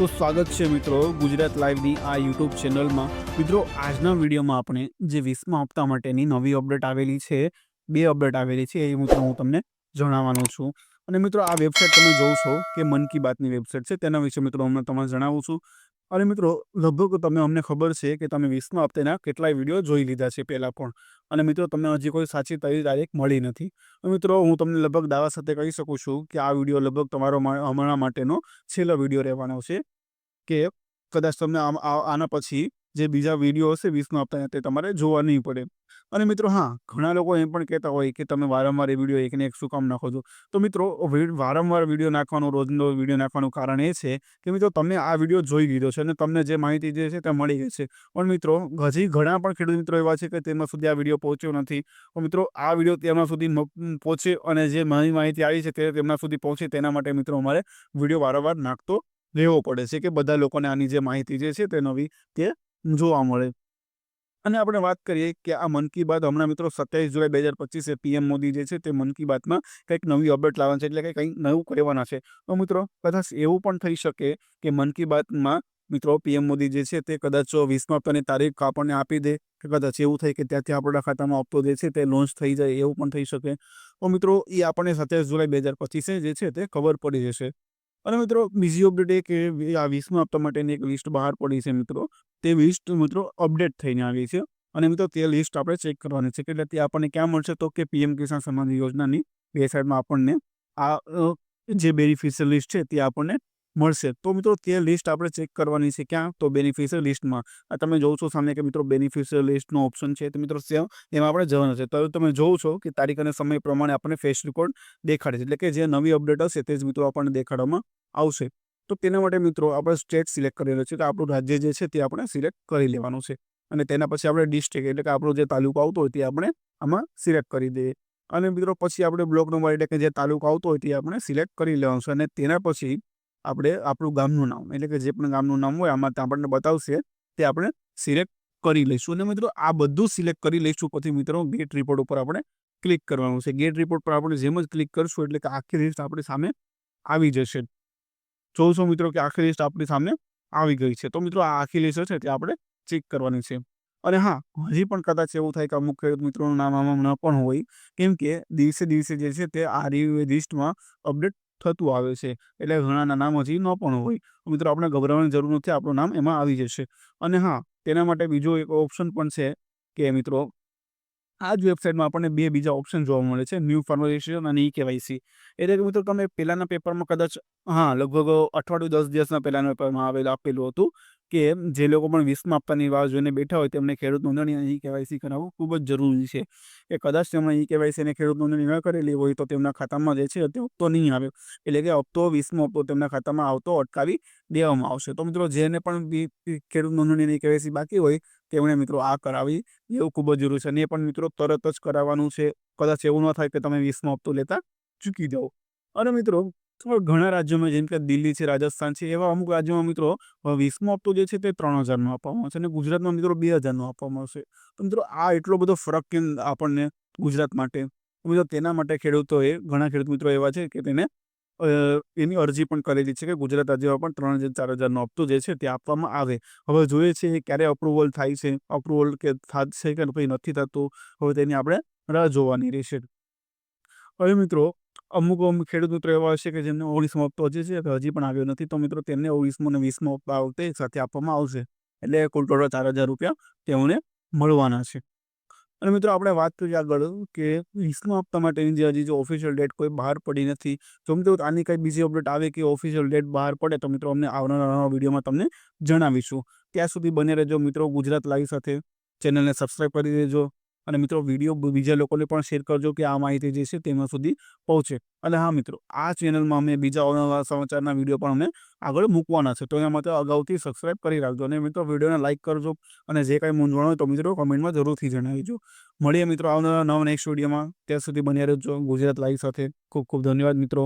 તો સ્વાગત છે મિત્રો ગુજરાત લાઈવની આ યુટ્યુબ ચેનલમાં. મિત્રો, આજના વિડીયોમાં આપણે જે વીસમા હપ્તા માટેની નવી અપડેટ આવેલી છે, બે અપડેટ આવેલી છે, એ મિત્રો હું તમને જણાવવાનો છું. અને મિત્રો, આ વેબસાઇટ તમે છો કે મન કી બાતની વેબસાઇટ છે, તેના વિશે મિત્રો હમણાં તમને જણાવું છું. અને મિત્રો, લગભગ તમે અમને ખબર છે કે તમે વીસમા હપ્તાના કેટલાય વીડિયો જોઈ લીધા છે પહેલાં પણ. અને મિત્રો, તમને હજી કોઈ સાચી તારી તારીખ મળી નથી. મિત્રો, હું તમને લગભગ દાવા સાથે કહી શકું છું કે આ વીડિયો લગભગ તમારો હમણાં માટેનો છેલ્લો વીડિયો રહેવાનો છે. કે કદાચ તમને આના પછી જે બીજા વીડિયો હશે વીસમા હપ્તાના તે તમારે જોવા નહીં પડે. અને મિત્રો, હા, ઘણા લોકો એમ પણ કહેતા હોય કે તમે વારંવાર એ વીડિયો એકને એક શું કામ નાખો છો? તો મિત્રો વારંવાર વીડિયો નાખવાનું, રોજનો વીડિયો નાખવાનું કારણ એ છે કે મિત્રો, તમે આ વીડિયો જોઈ લીધો છે અને તમને જે માહિતી જે છે તે મળી ગઈ છે. પણ મિત્રો, હજી ઘણા પણ ખેડૂત મિત્રો એવા છે કે તેમાં સુધી આ વીડિયો પહોંચ્યો નથી. મિત્રો, આ વીડિયો તેમના સુધી પહોંચે અને જે નવી માહિતી આવી છે તે તેમના સુધી પહોંચે તેના માટે મિત્રો અમારે વીડિયો વારંવાર નાખતો રહેવો પડે છે કે બધા લોકોને આની જે માહિતી જે છે તે નવી તે જોવા મળે. અને આપણે વાત કરીએ કે આ મન કી બાત હમણાં મિત્રો સત્યાવીસ જુલાઈ બે હજાર પચીસે પીએમ મોદી જે છે તે મન કી બાતમાં કંઈક નવી અપડેટ લાવવાના છે એટલે કે કંઈક નવું કહેવાના છે. તો મિત્રો કદાચ એવું પણ થઈ શકે કે મન કી બાતમાં મિત્રો પીએમ મોદી જે છે તે કદાચ વીસમા હપ્તાની તારીખ આપણને આપી દે કે કદાચ એવું થાય કે ત્યાંથી આપણા ખાતામાં હપ્તો જે છે તે લોન્ચ થઈ જાય એવું પણ થઈ શકે. તો મિત્રો એ આપણને સત્યાવીસ જુલાઈ બે હજાર પચીસે જે છે તે ખબર પડી જશે. અને મિત્રો બીજી અપડેટ એ કે આ વીસમા હપ્તા માટેની એક લિસ્ટ બહાર પડી છે મિત્રો. તે લિસ્ટ મિત્રો અપડેટ થઈને આવી છે. અને મિત્રો તે લિસ્ટ આપણે ચેક કરવાની છે એટલે તે આપણને ક્યાં મળશે તો કે પીએમ કિસાન સન્માન યોજનાની વેબસાઇટમાં આપણને આ જે બેનિફિશિયલ લિસ્ટ છે તે આપણને મળશે. તો મિત્રો તે લિસ્ટ આપણે ચેક કરવાની છે ક્યાં? તો બેનિફિશિયલ લિસ્ટમાં તમે જોવો છો સામે કે મિત્રો બેનિફિશિયલ લિસ્ટનો ઓપ્શન છે તો મિત્રો સેમ એમાં આપણે જવાનું છે. તો તમે જોવો છો કે તારીખ અને સમય પ્રમાણે આપણને ફેસ રેકોર્ડ દેખાડે છે. એટલે કે જે નવી અપડેટ હશે તે જ મિત્રો આપણને દેખાડવામાં આવશે. તો તેના માટે મિત્રો આપણે સ્ટેટ સિલેક્ટ કરેલો છે. તો આપણું રાજ્ય જે છે તે આપણે સિલેક્ટ કરી લેવાનું છે. અને તેના પછી આપણે ડિસ્ટ્રિક્ટ એટલે કે આપણો જે તાલુકો આવતો હોય તે આપણે આમાં સિલેક્ટ કરી દઈએ. અને મિત્રો પછી આપણે બ્લોક નંબર એટલે કે જે તાલુકો આવતો હોય તે આપણે સિલેક્ટ કરી લેવાનું છે. અને તેના પછી આપણે આપણું ગામનું નામ એટલે કે જે પણ ગામનું નામ હોય આમાં આપણને બતાવશે તે આપણે સિલેક્ટ કરી લઈશું. અને મિત્રો આ બધું સિલેક્ટ કરી લઈશું પછી મિત્રો ગેટ રિપોર્ટ ઉપર આપણે ક્લિક કરવાનું છે. ગેટ રિપોર્ટ પર આપણે જેમ જ ક્લિક કરશું એટલે કે આખી લિસ્ટ આપણી સામે આવી જશે. જોશો મિત્રો કે આખી લિસ્ટ આપણી સામે આવી ગઈ છે. તો મિત્રો આ આખી લિસ્ટ છે તે આપણે ચેક કરવાની છે. અને હા, હજી પણ કદાચ એવું થાય કે અમુક ખેડૂત મિત્રોનું નામ આમાં ન પણ હોય, કેમ કે દિવસે દિવસે જે છે તે આ લિસ્ટમાં અપડેટ થતું આવે છે. એટલે ઘણાના નામ હજી ન પણ હોય. મિત્રો આપણે ગભરાવાની જરૂર નથી, આપણું નામ એમાં આવી જશે. અને હા, તેના માટે બીજો એક ઓપ્શન પણ છે કે મિત્રો આ જ વેબસાઇટમાં આપણને બે બીજા ઓપ્શન જોવા મળે છે, ન્યૂ ફોર્મલાઇઝેશન અને ઈ કેવાયસી. એટલે કે મિત્રો તમે પહેલાંના પેપરમાં કદાચ, હા, લગભગ અઠવાડિયું દસ દિવસના પહેલાંના પેપરમાં આવેલું આપેલું હતું કે જે લોકો પણ વીસમાં આપવાની વાહ જોઈને બેઠા હોય તેમને ખેડૂત નોંધણી અને ઈ કેવાયસી કરાવવું ખૂબ જ જરૂરી છે. કે કદાચ તેમણે ઈ કેવાયસી અને ખેડૂત નોંધણી ન કરેલી હોય તો તેમના ખાતામાં જે છે તે હપ્તો નહીં આવે. એટલે કે હપ્તો વીસમો હપ્તો તેમના ખાતામાં આવતો અટકાવી દેવામાં આવશે. તો મિત્રો જેને પણ ખેડૂત નોંધણી અને ઈ કેવાયસી બાકી હોય તેમણે મિત્રો આ કરાવી, એવું ખૂબ જ જરૂરી છે. અને એ પણ મિત્રો તરત જ કરાવવાનું છે. કદાચ એવું ન થાય કે તમે વીસમો હપ્તો લેતા ચૂકી જાઓ. અને મિત્રો ઘણા રાજ્યોમાં જેમ કે દિલ્હી છે, રાજસ્થાન છે, એવા અમુક રાજ્યોમાં મિત્રો વીસમો હપ્તો જે છે તે ત્રણ હજારનો આપવામાં આવશે અને ગુજરાતમાં મિત્રો બે હજારનો આપવામાં આવશે. તો મિત્રો, આ એટલો બધો ફરક કેમ આપણને ગુજરાત માટે? મિત્રો, તેના માટે ખેડૂતોએ ઘણા ખેડૂત મિત્રો એવા છે કે તેને એની અરજી પણ કરેલી છે કે ગુજરાત રાજ્યમાં પણ ત્રણ હજાર, ચાર હજારનો હપ્તો જે છે તે આપવામાં આવે. હવે જોઈએ છે એ ક્યારે અપ્રુવલ થાય છે. અપ્રુવલ કે થશે કે પછી નથી થતું, હવે તેની આપણે રાહ જોવાની રહેશે. હવે મિત્રો, અમુક અમુક ખેડૂત મિત્રો એવા હશે કે જેમને ઓગણીસમો હપ્તો હજી છે હજી પણ આવ્યો નથી, તો મિત્રો તેમને ઓગણીસમો અને વીસમો હપ્તા આવતે સાથે આપવામાં આવશે. એટલે કુલ ટોટલ ચાર હજાર રૂપિયા તેઓને મળવાના છે. અને મિત્રો, આપણે વાત કરીએ આગળ કે વીસમા હપ્તા માટેની જે હજી જો ઓફિશિયલ ડેટ કોઈ બહાર પડી નથી. જો મિત્રો, આની કંઈ બીજી અપડેટ આવે કે ઓફિશિયલ ડેટ બહાર પડે તો મિત્રો, અમને આવનારા વિડીયોમાં તમને જણાવીશું. ત્યાં સુધી બને રહેજો મિત્રો, ગુજરાત લાઈવ સાથે. ચેનલને સબસ્ક્રાઈબ કરી દેજો. અને મિત્રો વીડિયો બીજા લોકોને પણ શેર કરજો કે આ માહિતી જે છે તેમાં સુધી પહોંચે. અને હા મિત્રો, આ ચેનલમાં અમે બીજા અવનવા સમાચારના વીડિયો પણ અમે આગળ મૂકવાના છે. તો એના માટે અગાઉથી સબસ્ક્રાઇબ કરી રાખજો. અને મિત્રો વિડીયોને લાઇક કરજો અને જે કાંઈ મૂંઝવણ હોય તો મિત્રો કમેન્ટમાં જરૂરથી જણાવીજો. મળીએ મિત્રો આવનારા નવા નેક્સ્ટ વિડીયોમાં. ત્યાં સુધી બન્યા રહેજો. ગુજરાત લાઈવ સાથે. ખૂબ ખૂબ ધન્યવાદ મિત્રો.